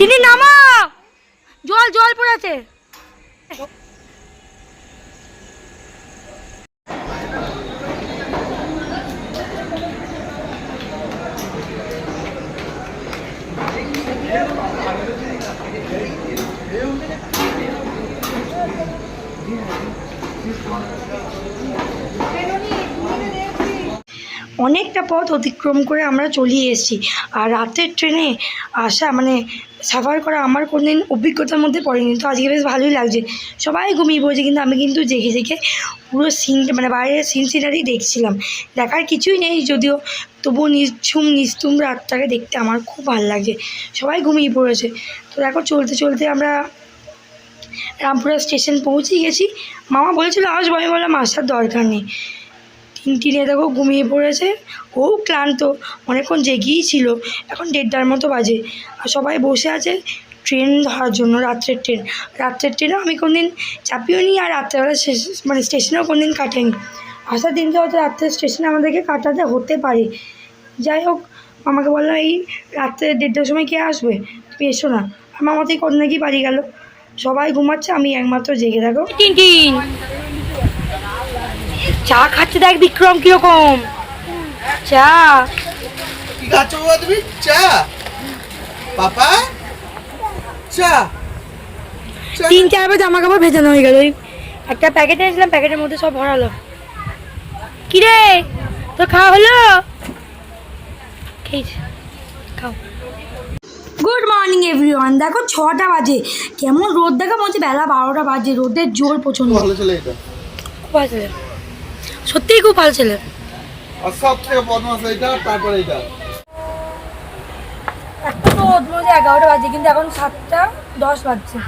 তিনি নামো! জল জল পড়েছে। অনেকটা পথ অতিক্রম করে আমরা চলে এসেছি। আর রাতের ট্রেনে আসা মানে সাফার করা আমার কোনোদিন অভিজ্ঞতার মধ্যে পড়েনি। তো আজকে বেশ ভালোই লাগছে। সবাই ঘুমিয়ে পড়েছে, কিন্তু আমি কিন্তু জেগে জেগে পুরো সিন মানে বাইরের সিন সিনারি দেখছিলাম। দেখার কিছুই নেই যদিও, তবুও নিঝুম, নিস্তুম রাতটাকে দেখতে আমার খুব ভালো লাগছে। সবাই ঘুমিয়ে পড়েছে। তো দেখো, চলতে চলতে আমরা রামপুরা স্টেশন পৌঁছে গেছি। মামা বলেছিল আসব আমি বললাম আসার দরকার নেই। টিনটিনে দেখো ঘুমিয়ে পড়েছে। ও ক্লান্ত, অনেকক্ষণ জেগেই ছিল। এখন দেড়টার মতো বাজে। আর সবাই বসে আছে ট্রেন ধরার জন্য, রাত্রের ট্রেন। রাত্রের ট্রেনও আমি কোনদিন চাপিও নি আর রাত্রেবেলা মানে স্টেশনেও কোনদিন কাটেনি। আসার দিনকে হয়তো রাত্রের স্টেশনে আমাদেরকে কাটাতে হতে পারে। যাই হোক আমাকে বললাম, এই রাত্রে দেড়টার সময় কে আসবে? তুমি এসো না। আর মামাতেই কত নাকি বাড়ি গেল। সবাই ঘুমাচ্ছে, আমি একমাত্র জেগে থাকো। টিন। চা খাচ্ছে দেখ বিক্রম কীরকম। চা। কি খাচ্ছ বাবা তুমি? চা। পাপা? চা। তিন চারবার জামা কাপড় ভেজানো হয়ে গেল। ওই একটা প্যাকেট এনেছিলাম প্যাকেটের মধ্যে সব ভরালো। কিরে? তোর খাওয়া হলো? খেয়েছি। খাও। গুড মর্নিং এভরিওয়ান দেখো ছটা বাজে। কেমন রোদ দেখো মনে হচ্ছে বেলা বারোটা বাজে। রোদের জোর প্রচণ্ড ভালো ছেলে এটা খুব ভালো ছেলে সত্যিই খুব ভালো ছেলে। আর সব থেকে বদমাস এটা তারপরে এটা একটা তো রোদ মধ্যে এগারোটা বাজে কিন্তু এখন সাতটা দশ বাজছে।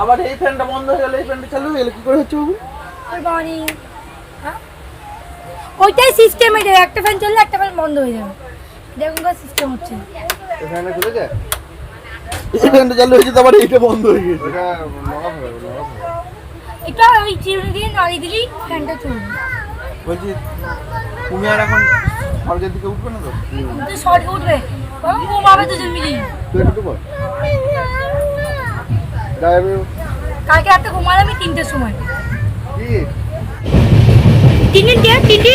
আবার এই ফ্যানটা বন্ধ হয়ে গেলে এই ফ্যানটা চালু হয়ে গেলে কি করে হচ্ছে বাবু? Good morning. হ্যাঁ? ওইটাই সিস্টেম এটা একটা ফ্যান চললে একটা ফ্যান বন্ধ হয়ে যাবে। এরকমকার সিস্টেম হচ্ছে। এই ফ্যানটা খুলে যায় এই ফ্যানটা চালু হয়েছে এইটা বন্ধ হয়ে গেছে। এটা নরম হবে এটা ওই চিরুনি দিয়ে নাড়িয়ে দিলেই ফ্যানটা চলবে। বলছি তুমি আর এখন সরজের দিকে উঠবে না তো? শর্ট উঠবে। ও বাবা দুজন মিলিয়ে তুই একটু বল। কালকে রাতে ঘুমালাম আমি তিনটের সময়। কি? তিনদিন কে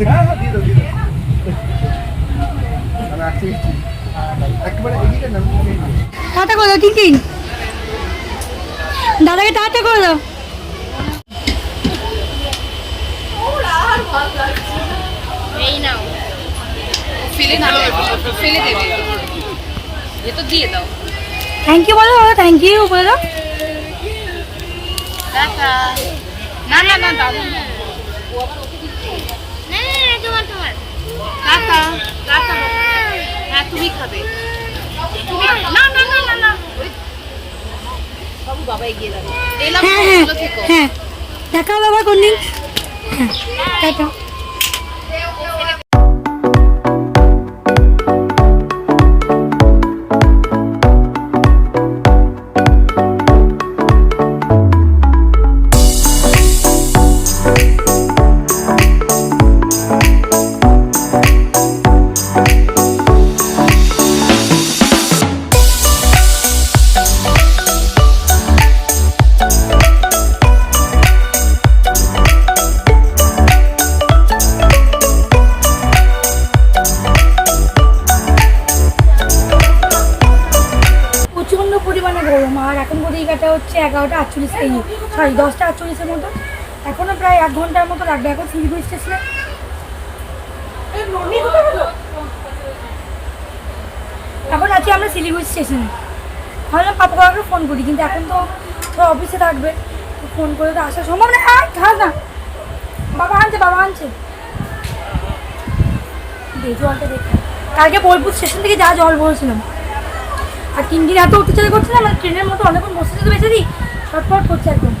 হ্যাঁ হ্যাঁ দিয়ে দাও দিয়ে দাও। আমি আসছি একেবারে এদিকে না টাটা করে দাও দাদাকে টাটা করে দাও। এই নাও। ফেলে না ফেলে দেবে এ তো দিয়ে দাও। থ্যাংক ইউ বলো থ্যাংক ইউ বলে। টাটা। না না না দাদু রাতা রাতা হ্যাঁ তুমি খাবে। না না না এলাম ভালো হ্যাঁ দেখা বাবা কোনদিন হ্যাঁ টাটা আটচল্লিশ এই সরি দশটা আটচল্লিশের মতো। এখনও প্রায় এক ঘণ্টার মতো লাগবে। এখন শিলিগুড়ি স্টেশনে? এখন আছি আমরা শিলিগুড়ি স্টেশনে। ভাবলাম পাপা কাকাকে ফোন করি কিন্তু এখন তো ওরা অফিসে থাকবে। ফোন করে তো আসা সম্ভব না। আয় খাস না। বাবা আনছে বাবা আনছে। দে জলটা দেখে কালকে বোলপুর স্টেশন থেকে যা জল ভরেছিলাম আর তিন দিন এত অত্যাচার করছে না মানে ট্রেনের মতো অনেকক্ষণ বসে যেতে বেঁচে দিই ছটফট করছে একদম।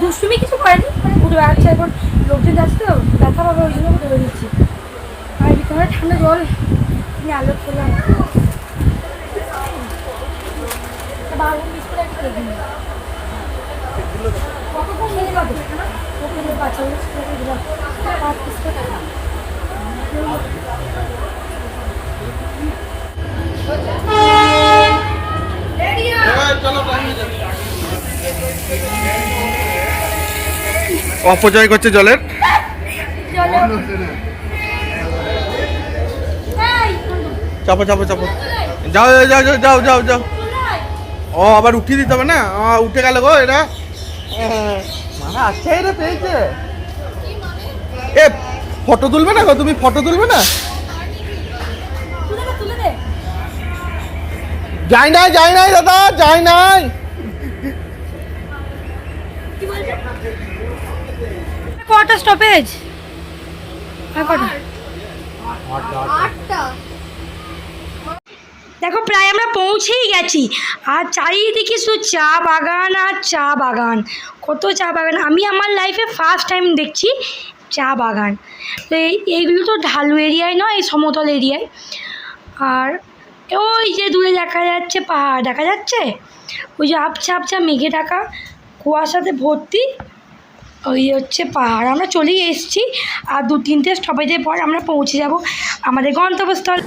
দুষ্টুমি কিছু করেনি মানে ঘুরে বেড়াচ্ছে এখন, লোকজন যাচ্ছে তো, ব্যথা পাবে ওই জন্য ঘুরে বেরিয়েছি আর ভিতরে ঠান্ডা জল নিয়ে আলো খেলাম। বাবু অপচয় করছে জলের। চাপো চাপো চাপো। যাও যাও যাও যাও যাও যাও ও আবার উঠিয়ে দিতে হবে না? ও, উঠে গেল গো এটা মানে আচ্ছা এটা পেয়েছে। এ ফটো তুলবে না গো? তুমি ফটো তুলবে না? যাই নাই যাই নাই দাদা যাই নাই কি বলবে কটা স্টপেজ দেখো প্রায় আমরা পৌঁছেই গেছি। আর চারিদিকে শুধু চা বাগান আর চা বাগান। কত চা বাগান? আমি আমার লাইফে ফার্স্ট টাইম দেখছি চা বাগান। তো এই এইগুলো তো ঢালু এরিয়ায় নয় এই সমতল এরিয়ায়। আর ওই যে দূরে দেখা যাচ্ছে পাহাড় দেখা যাচ্ছে? ওই যে আবছা আবছা মেঘে ঢাকা কুয়াশাতে ভর্তি। ওই হচ্ছে পাহাড়। আমরা চলেই এসছি, আর দু তিনটে স্টপেজের পর আমরা পৌঁছে যাব আমাদের গন্তব্যস্থল।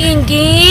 বাবা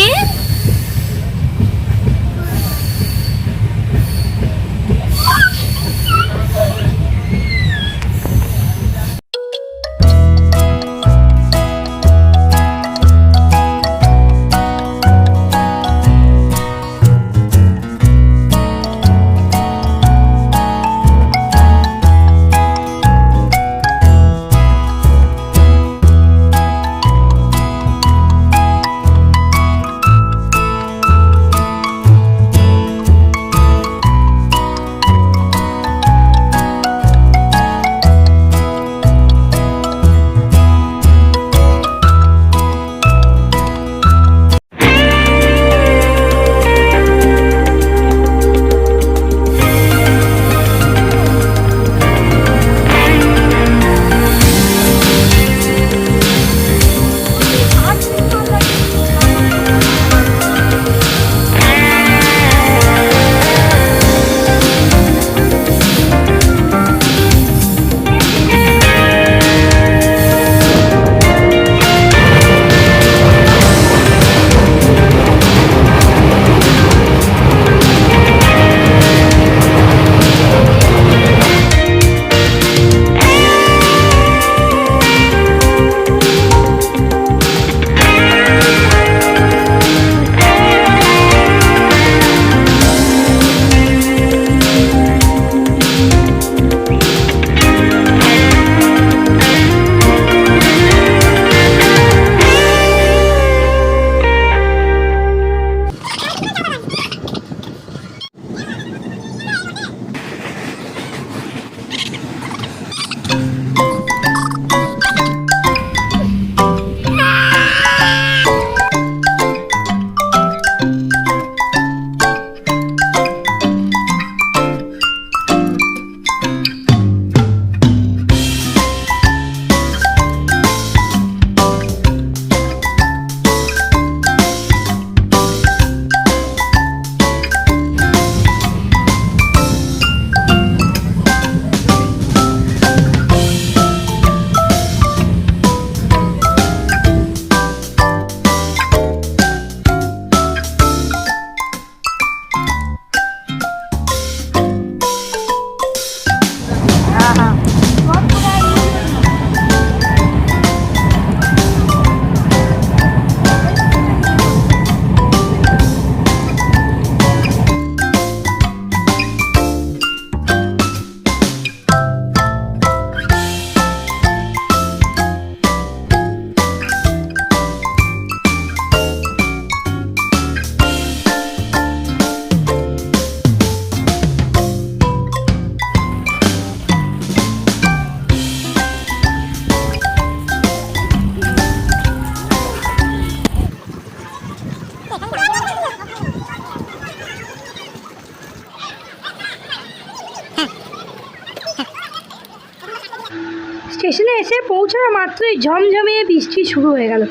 টিনটিন এসে পৌঁছানো মাত্রই ঝমঝমিয়ে বৃষ্টি শুরু হয়ে গেল।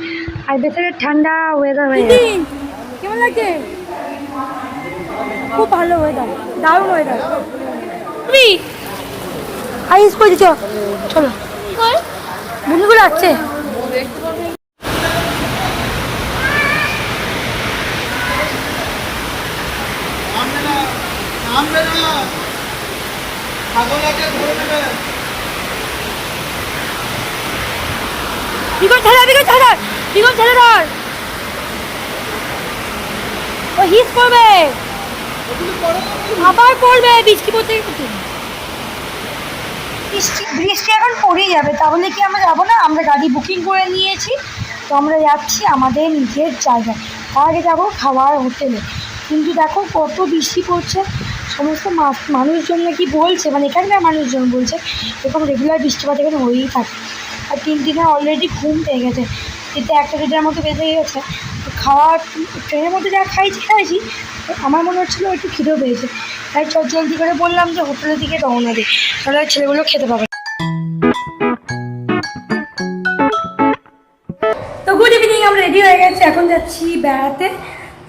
আর ভেতরে ঠান্ডা ওয়েদার হয়ে গেল। কেমন লাগছে? খুব ভালো ওয়েদার দারুণ ওয়েদার তুমি আইস দিচ্ছ চলো। বুনিগুলো আছে। বিগত ছেড়ে বিগত ছেড়ে বিগত ছেড়ে ধর ও হিস করবে। আবার পড়বে বৃষ্টি পড়তে বৃষ্টি বৃষ্টি এখন পড়েই যাবে। তাহলে কি আমরা যাব না? আমরা গাড়ি বুকিং করে নিয়েছি, তো আমরা যাচ্ছি আমাদের নিজের জায়গায়। তার আগে যাব খাওয়ার হোটেলে। কিন্তু দেখো কত বৃষ্টি পড়ছে। সমস্ত মানুষজন নাকি বলছে মানে এখানকার মানুষজন বলছে, এরকম রেগুলার বৃষ্টিপাত এখানে হয়েই থাকে। আর তিন দিনে অলরেডি ঘুম পেয়ে গেছে। এতে একটা দুটার মতো বেজে গেছে। খাওয়া ট্রেনের মধ্যে যা খাইছি খাইছি আমার মনে হচ্ছিল একটু খিদেও পেয়েছে। তাই চট জলদি করে বললাম যে হোটেলের দিকে রওনা দিই। তাহলে ছেলেগুলো খেতে পাবে তো গুড ইভিনিং আমরা রেডি হয়ে গেছি। এখন যাচ্ছি বেড়াতে।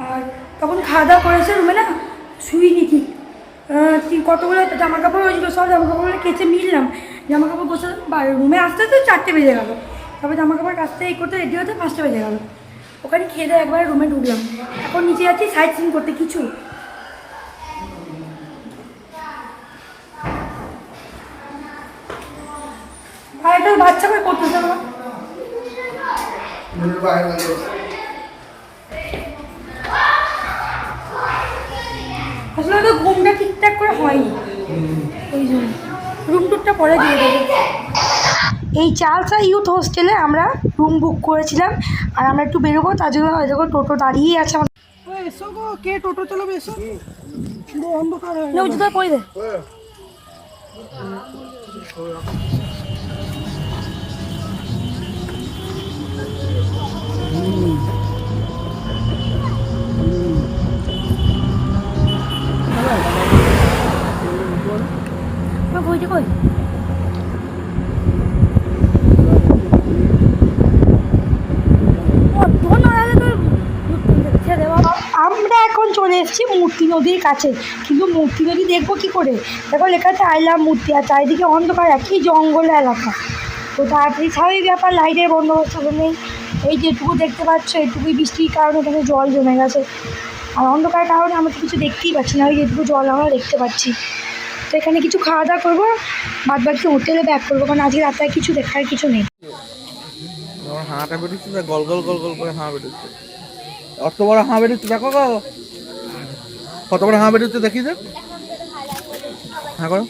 আর তখন খাওয়া দাওয়া করেছে রুমে না? শুইনি ঠিক। কতগুলো জামা কাপড় হয়েছিল, সব জামা কাপড়গুলো কেচে মিললাম। জামা কাপড় বসে রুমে আসতে তো চারটে বেজে গেলো। তারপর জামা কাপড় কাচতে এই করতে রেডি হতে পাঁচটা বেজে গেলো। ওখানে খেয়ে দিয়ে একবার রুমে ঢুকলাম। এখন নিচে যাচ্ছি সাইড সিন করতে, কিছু। আর বাচ্চা করে করতেছে না আসলে তো ঘুমটা ঠিকঠাক করে হয়নি। ওই জন্য। রুম টুরটা পরে দিয়ে দেবো। এই চালসা ইউথ হোস্টেলে আমরা রুম বুক করেছিলাম আর আমরা একটু বেরোবো তার জন্য ওই দেখো টোটো দাঁড়িয়েই আছে আমাদের। এসো গো কে টোটো চালাবে এসো। অন্ধকার জুতো দে। আমরা এখন চলে এসেছি মূর্তি নদীর কাছে। কিন্তু মূর্তি নদী দেখব কি করে? দেখো, লেখা আছে আইলাম মূর্তি আর চারিদিকে অন্ধকার, একই জঙ্গল এলাকা। তো তাড়াতাড়ি স্বাভাবিক ব্যাপার লাইটের বন্দোবস্ত নেই এই যেটুকু দেখতে পাচ্ছ, এটুকুই বৃষ্টির কারণে এখানে জল জমে গেছে। আর অন্ধকার কারণে আমরা তো কিছু দেখতেই পাচ্ছি না, ওই যেটুকু জল আমরা দেখতে পাচ্ছি। তো এখানে কিছু খাওয়া দাওয়া করব বাদ বাকি হোটেলে ব্যাক করব, কারণ আজকে রাতে কিছু দেখার কিছু নেই। হাঁটা বেরোচ্ছে গল গল করে হাঁ অত বড় হাঁ দেখো গো। কত বড় হাঁ হ্যাঁ করো।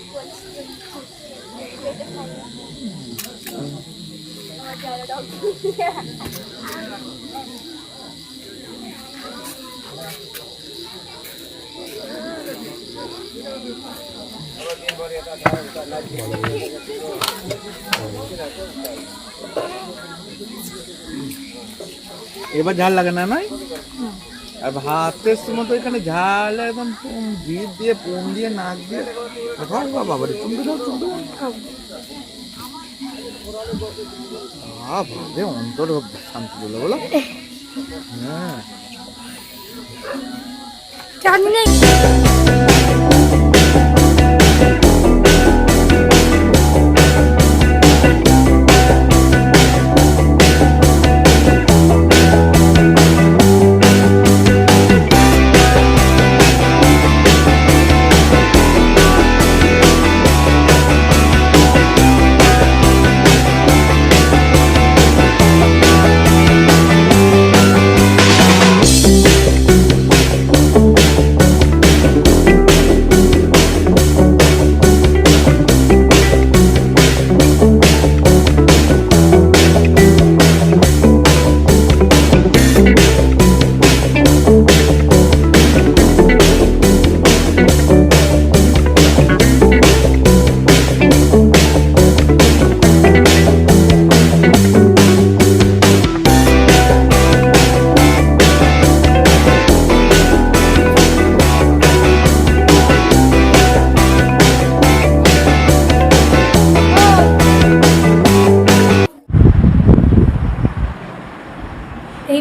এবার ঝাল লাগে না, নয়? আর ভাতের সময় এখানে ঝাল একদম জিভ দিয়ে, পুম দিয়ে, নাক দিয়ে। খাও বাবা রে চুমকে দাও ভাবে অন্তর শান্তি বলো বলো। হ্যাঁ।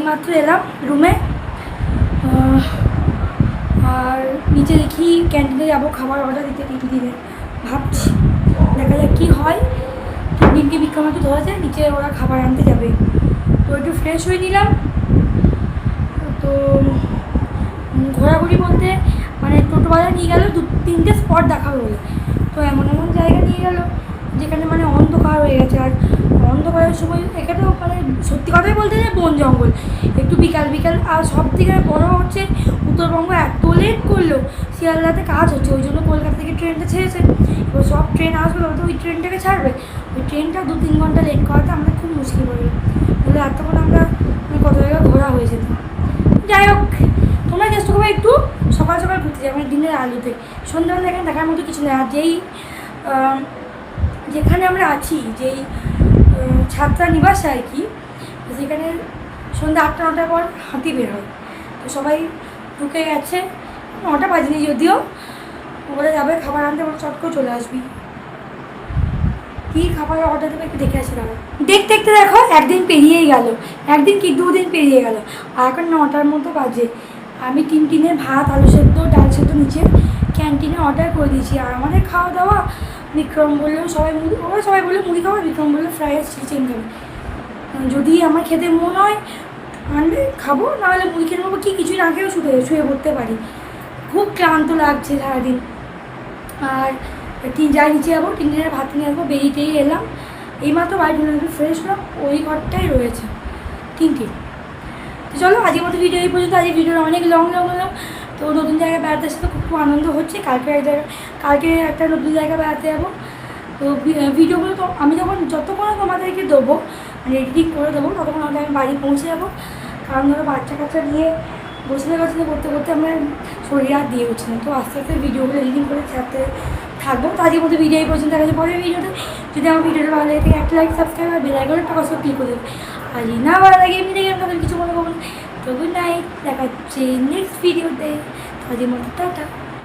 এইমাত্র এলাম রুমে। আর নিচে দেখি ক্যান্টিনে যাব, খাবার অর্ডার দিতে টিভি দিলে ভাবছি, দেখা যাক কী হয়। দিনকে বিক্রমাকে ধরেছে নিচে ওরা খাবার আনতে যাবে। তো একটু ফ্রেশ হয়ে নিলাম। তো ঘোরাঘুরি বলতে মানে টোটো বাজার নিয়ে গেল, দু, তিনটে স্পট দেখাবে বলে। তো এমন এমন জায়গা নিয়ে গেল, যেখানে মানে অন্ধকার হয়ে গেছে। আর অন্ধকারের সময় এখানেও মানে সত্যি কথাই বলতে গেলে বন জঙ্গল। একটু বিকাল বিকাল, আর সব থেকে বড় হচ্ছে উত্তরবঙ্গ এত লেট করল, শিয়ালদাতে কাজ হচ্ছে, ওই জন্য কলকাতা থেকে ট্রেনটা ছেড়েছে। এবার সব ট্রেন আসবে তো ওই ট্রেনটাকে ছাড়বে। ওই ট্রেনটা দু তিন ঘণ্টা লেট করাতে আমাদের খুব মুশকিল পড়বে তাহলে এতক্ষণ আমরা মানে কত জায়গায় ঘোরা হয়ে যেত যাই হোক, তোমরা চেষ্টা করবে একটু সকাল সকাল ঘুরতে যাবে মানে দিনের আলোতে। সন্ধ্যাবেলা এখানে দেখার মতো কিছু নেই। আর যেই যেখানে আমরা আছি, যেই ছাত্রা নিবাস আর কি যেখানে সন্ধ্যা আটটা, নটার পর হাতি বের হয়। তো সবাই ঢুকে গেছে, নটা বাজেনি যদিও। ওরা যাবে, খাবার আনতে ওরা চট করে চলে আসবি। কী খাবার অর্ডার দেবে একটু দেখে আসি দাঁড়া দেখতে দেখতে দেখো, একদিন পেরিয়েই গেল। একদিন কি, দুদিন পেরিয়ে গেল। আর এখন নটার মতো বাজে। আমি তিন টিনে ভাত, আলু সেদ্ধ, ডাল সেদ্ধ নিচে ক্যান্টিনে অর্ডার করে দিয়েছি। আর আমাদের খাওয়া দাওয়া বিক্রম বলল সবাই মুড়ি ওরা সবাই বলল মুড়ি খাওয়া, বিক্রম বলল ফ্রাই রাইস চিকেন খাবে যদি আমার খেতে মন হয় আনবে খাব, নাহলে মুড়ি খেয়ে নেব, কি কিছুই না খেয়েও শুয়ে শুয়ে পড়তে পারি। খুব ক্লান্ত লাগছে সারাদিন। আর তিন যাই নিচে যাব দিনের ভাত নিয়ে আসব বেরিয়েতেই এলাম। এইমাত্র বাড়ি একটু ফ্রেশ হলাম, ওই ঘরটাই রয়েছে। তিনটে। তো চলো, আজকের মতো ভিডিও এই পর্যন্ত। আজকে ভিডিওটা অনেক লং লং হলো। তো নতুন জায়গায় বেড়াতে আসতে তো খুব আনন্দ হচ্ছে। কালকে এক জায়গায় কালকে একটা নতুন জায়গায় বেড়াতে যাব। তো ভিডিওগুলো তো আমি যখন যতক্ষণ তোমাদেরকে দেবো মানে এডিটিং করে দেবো, ততক্ষণ আমি বাড়ি পৌঁছে যাব। কারণ ধরো বাচ্চা কাচ্চা নিয়ে বসে বসলে করতে করতে আমরা শরীর আর দিয়ে উঠছি না। তো আস্তে আস্তে ভিডিওগুলো এডিটিং করে ছাড়তে থাকব। তো আজকের মতো ভিডিও এই পর্যন্ত। দেখা পরের ভিডিওতে। যদি আমার ভিডিওটা ভালো লাগে একটা লাইক সাবস্ক্রাইব আর বেল আইকনটা অবশ্যই ক্লিক করে দেবে। আর না ভালো লাগে, এমনি দেখে তাদের কিছু মনে করব তো গুড নাইট দেখাচ্ছি নেক্সট ভিডিওতে তাদের মতো টাটা।